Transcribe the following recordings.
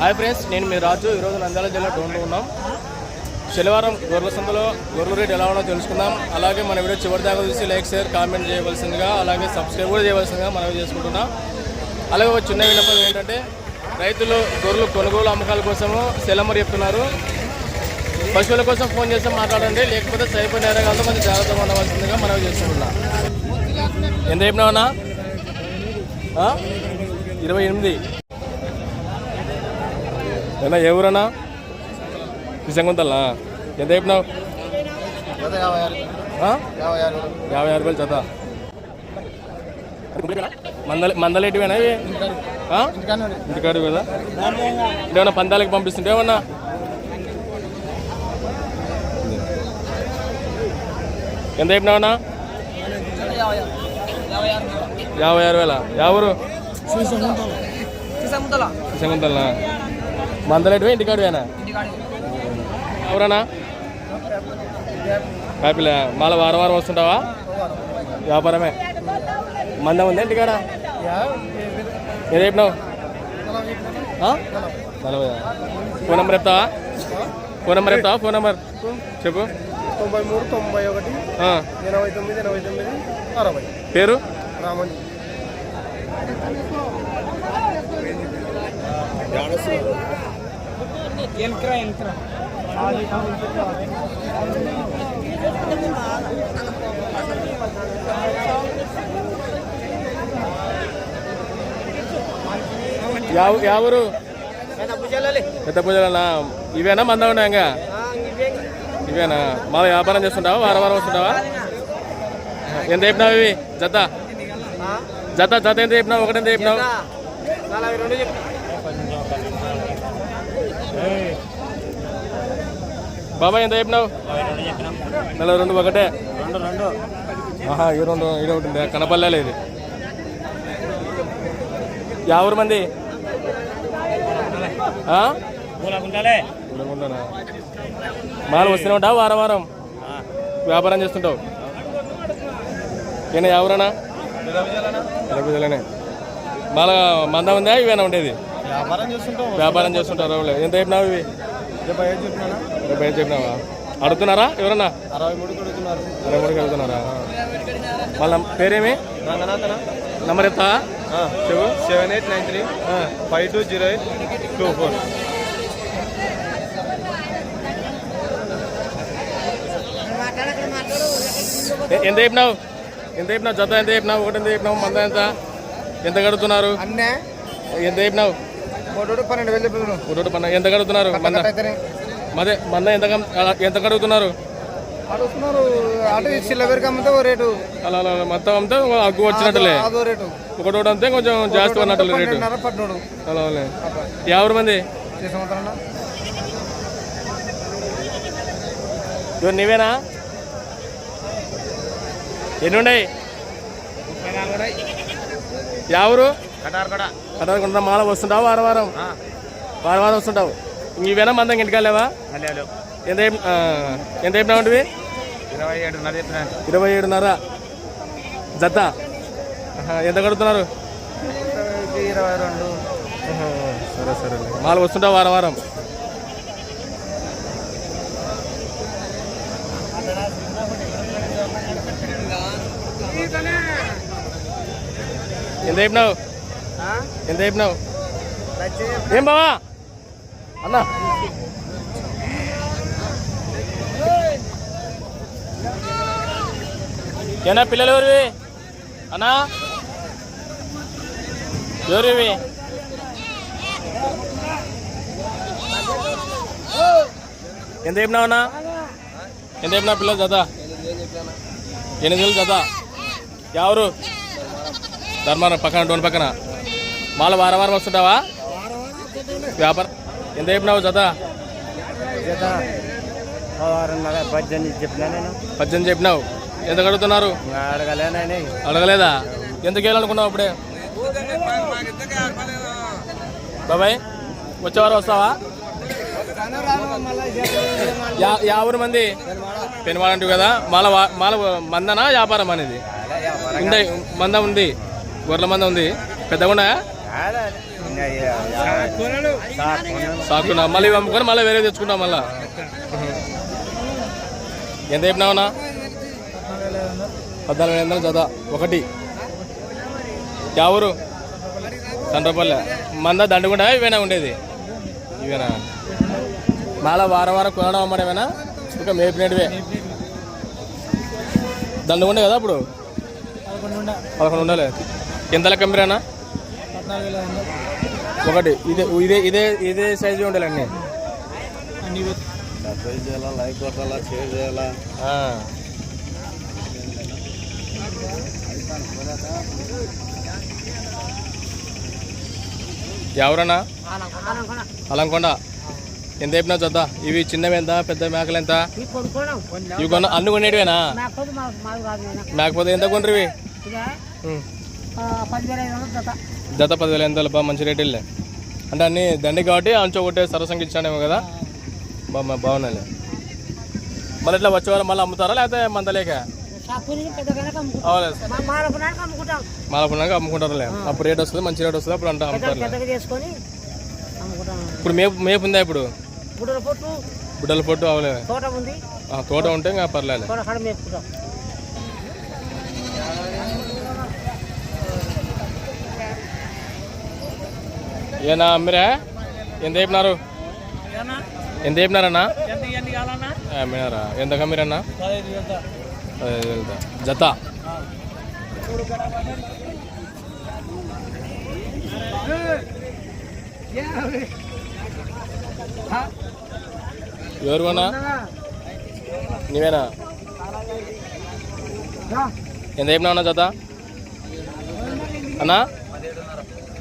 Hi friends నేను మీ రాజు. ఈరోజు నంద్యాల జిల్లా డోన్లో ఉన్నాం. శనివారం గొర్రెల సందులో గొర్రెల రేట్ ఎలా ఉన్నో తెలుసుకుందాం. అలాగే మన వీడియో చివరి దాకా చూసి లైక్ షేర్ కామెంట్ చేయవలసిందిగా అలాగే సబ్స్క్రైబ్ కూడా చేయవలసిందిగా మనం చేసుకుంటున్నాం. అలాగే ఒక చిన్న విన్నపం ఏంటంటే రైతులు గొర్రెలు కొనుగోలు అమ్మకాల కోసము సెలమర్ చెప్తున్నారు. పశువుల కోసం ఫోన్ చేసి మాట్లాడండి లేకపోతే సైపు నేరగాలతో కొంచెం జాగ్రత్తగా ఉండవలసిందిగా మనం చేసుకుంటున్నాం. ఎంత చెప్పినావన్నా ఇరవై ఎనిమిది. ఎలా ఏ ఊరన్నా? నిజంగుంతల్లా ఎంత చెప్పినావు? యాభై ఆరు వేలు జత. మందల మందలేటివేనా ఇవి? ఇంటికాడు కదా. ఏమన్నా పందాలకి పంపిస్తుంటే ఏమన్నా? ఎంత చెప్పినావన్నా యాభై ఆరు వేల? యావరు? నిజంగుంతల్లా మందలేటివే? ఇంటికాడువేనా? ఎవరన్నా? కాపిలే. మళ్ళీ వారం వారం వస్తుంటావా? వ్యాపారమే. మందం ఉంది ఇంటికాడ? ఏం చెప్పినావు? నలభై. ఫోన్ నెంబర్ చెప్తావా? ఫోన్ నెంబర్ చెప్తావా? ఫోన్ నెంబర్ చెప్పు. తొంభై మూడు తొంభై ఒకటి. ఎనభై తొమ్మిది ఎనభై తొమ్మిది అరవై. పేరు? రామన్. యావ యావరు పెద్ద పూజలన్నా ఇవేనా మందం ఉన్నా ఇంకా ఇవేనా మా వ్యాపారం చేస్తుంటావా వారం వారం వస్తుంటావా ఎంత చెప్పినావు ఇవి జత జత జత ఎంత చెప్పినావు ఒకటి ఎంత చెప్పినావు నలభై రెండు చెప్పి బాబాయ్ ఎంత చెప్పినావు? నలభై రెండు ఒకటే. ఈ రెండు ఇది ఒకటి ఉంది కనపల్లెలే ఇది. యావరు మంది? మాలు వస్తూనే ఉంటావు వారం వారం? వ్యాపారం చేస్తుంటావు. ఈయన ఎవరన్నా ఇరవై మాల మంద ఉందా? ఇవేనా ఉండేది? వ్యాపారం చేస్తుంటాం. వ్యాపారం చేస్తుంటారు. ఎంత చెప్పినావు ఇవి? డెబ్బై ఐదు చెప్పినా డెబ్బై ఐదు చెప్పినావా? అడుగుతున్నారా ఎవరన్నా? అరవై మూడు కొడుతున్నారు ఇరవై మూడుకి వెళ్తున్నారా వాళ్ళ పేరేమి? రంగనాథన? నంబర్ ఎత్తా చెప్పు. Seven eight nine three five two zero eight two four. ఎంత చెప్పినావు? ఎంత చెప్పినావు? జత ఎంత చెప్పినావు? ఒకటి ఎంత చెప్పినావు? మంద ఎంత? ఎంత కడుగుతున్నారు అన్నే. ఎంత చెప్పినావు? పన్నెండు ఒకటి పన్న ఎంత కడుగుతున్నారు? మంద మదే మంద ఎంత ఎంత కడుగుతున్నారు? అడుగుతున్నారు అటు చిల్లబెరికి అమ్మితే ఓ రేటు. అలా అలా మొత్తం అంతా అగ్గు వచ్చినట్టులే అదో రేటు. ఒకటి ఒకటి అంతే కొంచెం జాస్తి అన్నట్టు రేటు. అలా ఎవరు మంది? నీవేనా? ఎన్ని ఉన్నాయి. ఎవరు? కటారు కూడా. కటారకుండా మాల వస్తుంటావు వారం వారం? వారం వారం వస్తుంటావు. ఇవేనా మందం ఇంటికి వెళ్ళావా? ఎంత ఎంత అంటే ఇరవై ఏడున్నర చెప్పినాను ఇరవై ఏడున్నర. జత. ఎంత కడుతున్నారు? ఇరవై రెండు. సరే సరే. మాల వస్తుంటావు వారం వారం. ఎంత చెప్పినావు? ఎంత చెప్పినావు? ఏం బావా? అన్నా. ఏనా పిల్లలు ఎవరివి? అన్నా. ఎవరివి? ఎంత చెప్పినావు అన్నా? ఎంత చెప్పినావు పిల్లలు జత ఎనిమిది వేలు జత ఎవరు? ధర్మారం పక్కన డోన్ పక్కన. మాల వారం వారం వస్తుంటావా? వ్యాపారం ఎంత చెప్పినావు జత? పద్దెనిమిది చెప్పినా నేను. పద్దెనిమిది చెప్పినావు. ఎంత కడుగుతున్నారు? అడగలేదా? ఎందుకు వెళ్ళాలనుకున్నావు అప్పుడే? బాబాయ్ వచ్చేవారు వస్తావా? యా యా ఊరు మంది? పెనుమాడంటివి కదా? మాల మాల మందనా వ్యాపారం అనేది? ఉండే మంద ఉంది. గొర్రెల మంద ఉంది. పెద్దగా ఉన్నాయా? సాకున్నా మళ్ళీ ఇవి అమ్ముకొని మళ్ళీ వేరే తెచ్చుకుంటాం మళ్ళా. ఎంత చెప్పినావునా పద్నాలుగు వేల వందలు చదవ ఒకటి. ఎవరు ఊరు? మంద దండుకుంటా? ఇవేనా ఉండేది? ఇవేనా? మళ్ళా వారం వారం కొనడం అమ్మడమేనా ఇక మేపినట్టువే. దండుకుండే కదా అప్పుడు? పదకొండు ఉండాలి. ఎంత లెక్క మీరేనా ఒకటి ఇదే ఇదే ఇదే ఇదే సైజు ఉండాలి అన్నీ. సబ్స్క్రైబ్ చేయాలా లైక్ కొట్టాలా షేర్ చేయాలా? ఆ. ఎవరన్నా? అలంకొండ. ఎంత చెప్పినా చద్దా? ఇవి చిన్నవి ఎంత పెద్ద మేకలు ఎంత? ఇవి కొన్న అన్ని కొనేటివేనా? మేకపోతే ఎంత కొండ్రివి జత పదివేల ఎంత బా మంచి రేట్ వెళ్ళే. అంటే అన్ని దండి కాబట్టి అంచు ఒకటే సరసంగా ఇచ్చానేమో కదా. బా బాగున్నాయిలే. మళ్ళీ ఇట్లా వచ్చే వారం మళ్ళీ అమ్ముతారా లేకపోతే అవలేదు మాలపున్నాక అమ్ముకుంటారులే. అప్పుడు రేట్ వస్తుంది మంచి రేట్ వస్తుంది అప్పుడు అంటే అమ్ముకుంటాం ఇప్పుడు మేపు మేపు ఉందా ఇప్పుడు? బుడ్డల పొట్టు. బిడ్డల పొట్టు అవలే తోట ఉంది. ఆ, తోట ఉంటే ఇంకా పర్లేదు తోట కాడ మేపుకుంటాం ఏనా అమ్మిరా ఎంత చెప్పినారు? ఎంత చెప్పినారన్నా? అమ్మినారా ఎంత కమ్మిరన్నా? పదహైదు వేలదా? జత? ఎవరు కొన్నా? నీవేనా? ఎంత చెప్పినావు జత? అన్నా?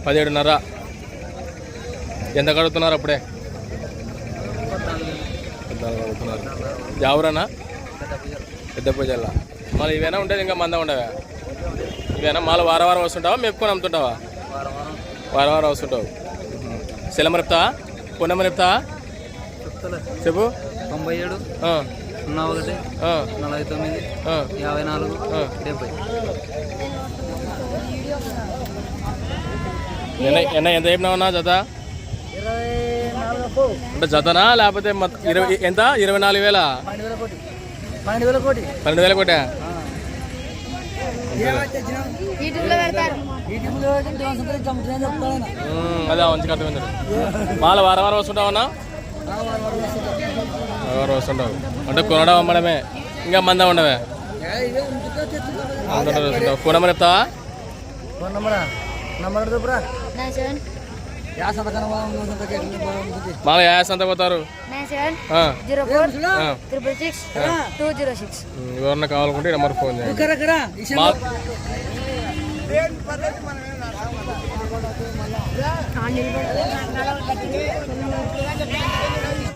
పదిహేడున్నర. ఎంత కడుగుతున్నారు అప్పుడే? పద్నాలుగు కడుగుతున్నారు. జావురన్నా పెద్ద పూజల్లా మళ్ళీ ఇవేనా ఉండేది ఇంకా మంద ఉండవా? ఇవేనా? మళ్ళీ వారం వారం వస్తుంటావా? మేపుకొని అమ్ముతుంటావా? వారం వారం వస్తుంటావు. శిలమ చెప్తావా? పొన్నమ్మ చెప్పు. తొంభై ఏడు సున్నా ఒకటి నలభై తొమ్మిది యాభై నాలుగు. డెబ్బై. ఎన్న ఎంత చెప్పినావన్నా జత? ఇరవై నాలుగు అంటే జతనా? లేకపోతే ఇరవై ఎంత? ఇరవై నాలుగు వేల? పన్నెండు వేల కోటి. పన్నెండు వేల కోటి అదే మంచి అర్థమైంది. మాల వారం వారం వస్తుంటావన్నా వారం వారం వస్తుంటావు. అంటే కొనడం అమ్మడమే. ఇంకా మంద ఉండవే. ఫోన్ నెంబర్ చెప్తావా? ఫోన్ నంబరా నంబర్ మాల యాస్ అంత పోతారు. ఎవరన్నా కావాలనుకుంటే నెంబర్ ఫోన్ చేయండి.